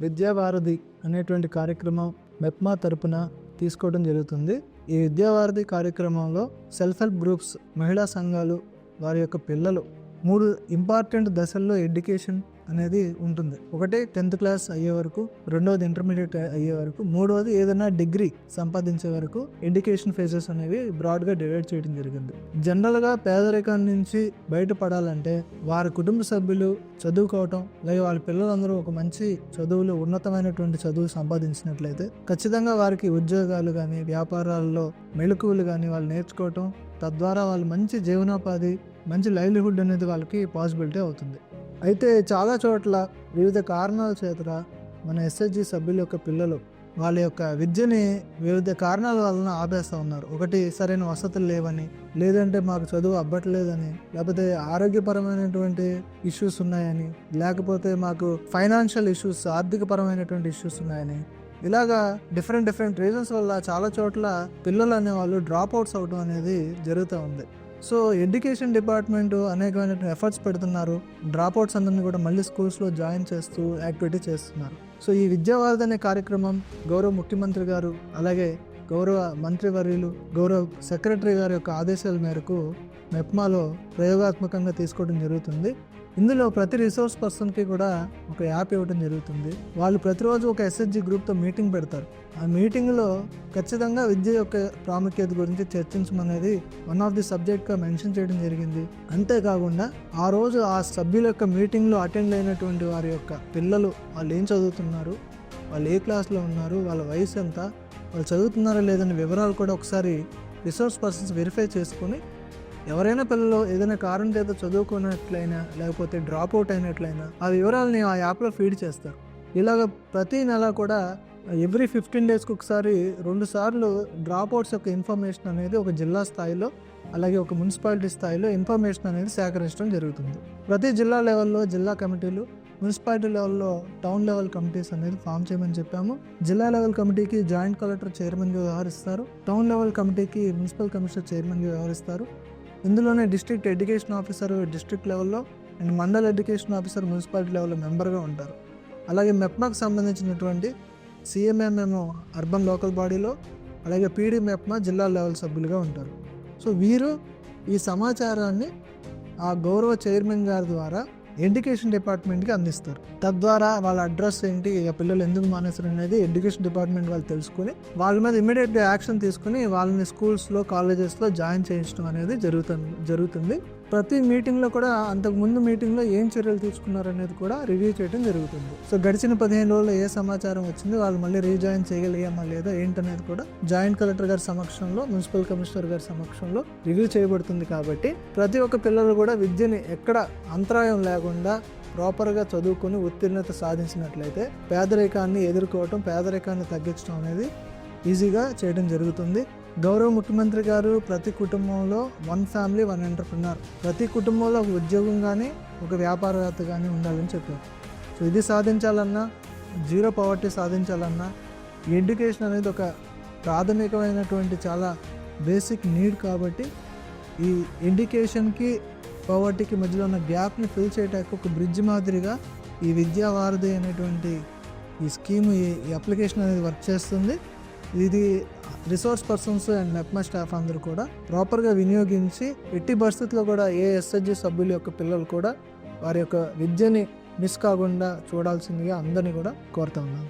విద్యావారధి అనేటువంటి కార్యక్రమం మెప్మా తరపున తీసుకోవడం జరుగుతుంది. ఈ విద్యావారధి కార్యక్రమంలో సెల్ఫ్ హెల్ప్ గ్రూప్స్ మహిళా సంఘాలు వారి యొక్క పిల్లలు మూడు ఇంపార్టెంట్ దశల్లో ఎడ్యుకేషన్ అనేది ఉంటుంది. ఒకటి టెన్త్ క్లాస్ అయ్యే వరకు రెండవది ఇంటర్మీడియట్ అయ్యే వరకు మూడవది ఏదైనా డిగ్రీ సంపాదించే వరకు ఎడ్యుకేషన్ ఫేజెస్ అనేవి బ్రాడ్గా డివైడ్ చేయడం జరిగింది. జనరల్గా పేదరికం నుంచి బయటపడాలంటే వారి కుటుంబ సభ్యులు చదువుకోవటం లేదా వాళ్ళ పిల్లలందరూ ఒక మంచి చదువులు ఉన్నతమైనటువంటి చదువు సంపాదించినట్లయితే ఖచ్చితంగా వారికి ఉద్యోగాలు కానీ వ్యాపారాల్లో మెళుకువలు కానీ వాళ్ళు నేర్చుకోవటం తద్వారా వాళ్ళు మంచి జీవనోపాధి మంచి లైవ్లీహుడ్ అనేది వాళ్ళకి పాసిబిలిటీ అవుతుంది. అయితే చాలా చోట్ల వివిధ కారణాల చేత మన ఎస్ఎస్జి సభ్యుల యొక్క పిల్లలు వాళ్ళ యొక్క విద్యని వివిధ కారణాల వలన ఆపేస్తూ ఉన్నారు. ఒకటి సరైన వసతులు లేవని లేదంటే మాకు చదువు అవ్వట్లేదని లేకపోతే ఆరోగ్యపరమైనటువంటి ఇష్యూస్ ఉన్నాయని లేకపోతే మాకు ఫైనాన్షియల్ ఇష్యూస్ ఆర్థికపరమైనటువంటి ఇష్యూస్ ఉన్నాయని. ఇలాగా డిఫరెంట్ డిఫరెంట్ రీజన్స్ వల్ల చాలా చోట్ల పిల్లలు అనేవాళ్ళు డ్రాప్ అవుట్స్ అవడం అనేది జరుగుతూ ఉంది. సో ఎడ్యుకేషన్ డిపార్ట్మెంట్ అనేకమైన ఎఫర్ట్స్ పెడుతున్నారు. డ్రాప్ అవుట్స్ అందరినీ కూడా మళ్ళీ స్కూల్స్లో జాయిన్ చేస్తూ యాక్టివిటీ చేస్తున్నారు. సో ఈ విద్యావారధి అనే కార్యక్రమం గౌరవ ముఖ్యమంత్రి గారు అలాగే గౌరవ మంత్రివర్యులు గౌరవ సెక్రటరీ గారి యొక్క ఆదేశాల మేరకు మెప్మాలో ప్రయోగాత్మకంగా తీసుకోవడం జరుగుతుంది. ఇందులో ప్రతి రిసోర్స్ పర్సన్కి కూడా ఒక యాప్ ఇవ్వడం జరుగుతుంది. వాళ్ళు ప్రతిరోజు ఒక ఎస్హెచ్జి గ్రూప్తో మీటింగ్ పెడతారు. ఆ మీటింగ్లో ఖచ్చితంగా విద్య యొక్క ప్రాముఖ్యత గురించి చర్చించమనేది వన్ ఆఫ్ ది సబ్జెక్ట్గా మెన్షన్ చేయడం జరిగింది. అంతేకాకుండా ఆ రోజు ఆ సభ్యుల యొక్క మీటింగ్లో అటెండ్ అయినటువంటి వారి యొక్క పిల్లలు వాళ్ళు ఏం చదువుతున్నారు? వాళ్ళు ఏ క్లాస్లో ఉన్నారు? వాళ్ళ వయసు ఎంత? వాళ్ళు చదువుతున్నారా? లేదనే వివరాలు కూడా ఒకసారి రిసోర్స్ పర్సన్స్ వెరిఫై చేసుకొని ఎవరైనా పిల్లలు ఏదైనా కారణం చేత చదువుకున్నట్లయినా లేకపోతే డ్రాప్ అవుట్ అయినట్లయినా ఆ వివరాలని ఆ యాప్లో ఫీడ్ చేస్తారు. ఇలాగ ప్రతి నెల కూడా ఎవ్రీ ఫిఫ్టీన్ డేస్కి ఒకసారి రెండు సార్లు డ్రాప్ అవుట్స్ యొక్క ఇన్ఫర్మేషన్ అనేది ఒక జిల్లా స్థాయిలో అలాగే ఒక మున్సిపాలిటీ స్థాయిలో ఇన్ఫర్మేషన్ అనేది సేకరించడం జరుగుతుంది. ప్రతి జిల్లా లెవెల్లో జిల్లా కమిటీలు మున్సిపాలిటీ లెవెల్లో టౌన్ లెవెల్ కమిటీస్ అనేది ఫామ్ చేయమని చెప్పాము. జిల్లా లెవెల్ కమిటీకి జాయింట్ కలెక్టర్ చైర్మన్గా వ్యవహరిస్తారు. టౌన్ లెవెల్ కమిటీకి మున్సిపల్ కమిషనర్ చైర్మన్గా వ్యవహరిస్తారు. ఇందులోనే డిస్ట్రిక్ట్ ఎడ్యుకేషన్ ఆఫీసర్ డిస్ట్రిక్ట్ లెవెల్లో and mandal education officer municipality లెవెల్లో మెంబర్గా ఉంటారు. అలాగే మెప్మాకు సంబంధించినటువంటి సిఎంఎంఎం అర్బన్ లోకల్ బాడీలో అలాగే పీడీ మెప్మా జిల్లా లెవెల్ సభ్యులుగా ఉంటారు. సో వీరు ఈ సమాచారాన్ని ఆ గౌరవ చైర్మన్ గారి ద్వారా ఎడ్యుకేషన్ డిపార్ట్మెంట్కి అందిస్తారు. తద్వారా వాళ్ళ అడ్రస్ ఏంటి పిల్లలు ఎందుకు మానేస్తారు అనేది ఎడ్యుకేషన్ డిపార్ట్మెంట్ వాళ్ళు తెలుసుకుని వాళ్ళ మీద ఇమీడియట్గా యాక్షన్ తీసుకుని వాళ్ళని స్కూల్స్లో కాలేజెస్లో జాయిన్ చేయించడం అనేది జరుగుతుంది జరుగుతుంది. ప్రతి మీటింగ్లో కూడా అంతకు ముందు మీటింగ్లో ఏం చర్యలు తీసుకున్నారు అనేది కూడా రివ్యూ చేయడం జరుగుతుంది. సో గడిచిన పదిహేను రోజుల్లో ఏ సమాచారం వచ్చింది వాళ్ళు మళ్ళీ రీజాయిన్ చేయగలిగామా లేదా ఏంటనేది కూడా జాయింట్ కలెక్టర్ గారి సమక్షంలో మున్సిపల్ కమిషనర్ గారి సమక్షంలో రివ్యూ చేయబడుతుంది కాబట్టి ప్రతి ఒక్క పిల్లలు కూడా విద్యని ఎక్కడ అంతరాయం లేకుండా ప్రాపర్గా చదువుకొని ఉత్తీర్ణత సాధించినట్లయితే పేదరికాన్ని ఎదుర్కోవటం పేదరికాన్ని తగ్గించడం అనేది ఈజీగా చేయడం జరుగుతుంది. గౌరవ ముఖ్యమంత్రి గారు ప్రతి కుటుంబంలో వన్ ఫ్యామిలీ వన్ ఎంటర్ప్రినర్ ప్రతి కుటుంబంలో ఒక ఉద్యోగం కానీ ఒక వ్యాపారవేత్త కానీ ఉండాలని చెప్పారు. సో ఇది సాధించాలన్నా జీరో పవర్టీ సాధించాలన్నా ఎడ్యుకేషన్ అనేది ఒక ప్రాథమికమైనటువంటి చాలా బేసిక్ నీడ్ కాబట్టి ఈ ఎడ్యుకేషన్కి పవర్టీకి మధ్యలో ఉన్న గ్యాప్ని ఫిల్ చేయడానికి ఒక బ్రిడ్జ్ మాదిరిగా ఈ విద్యావారధి అనేటువంటి ఈ స్కీమ్ ఈ అప్లికేషన్ అనేది వర్క్ చేస్తుంది. ఇది resource persons and MEPMA staff అందరూ కూడా ప్రాపర్గా వినియోగించి ఎట్టి పరిస్థితుల్లో కూడా ఏ ఎస్ఎస్జి సభ్యుల యొక్క పిల్లలు కూడా వారి యొక్క విద్యని మిస్ కాకుండా చూడాల్సిందిగా అందరినీ కూడా కోరుతా ఉన్నాను.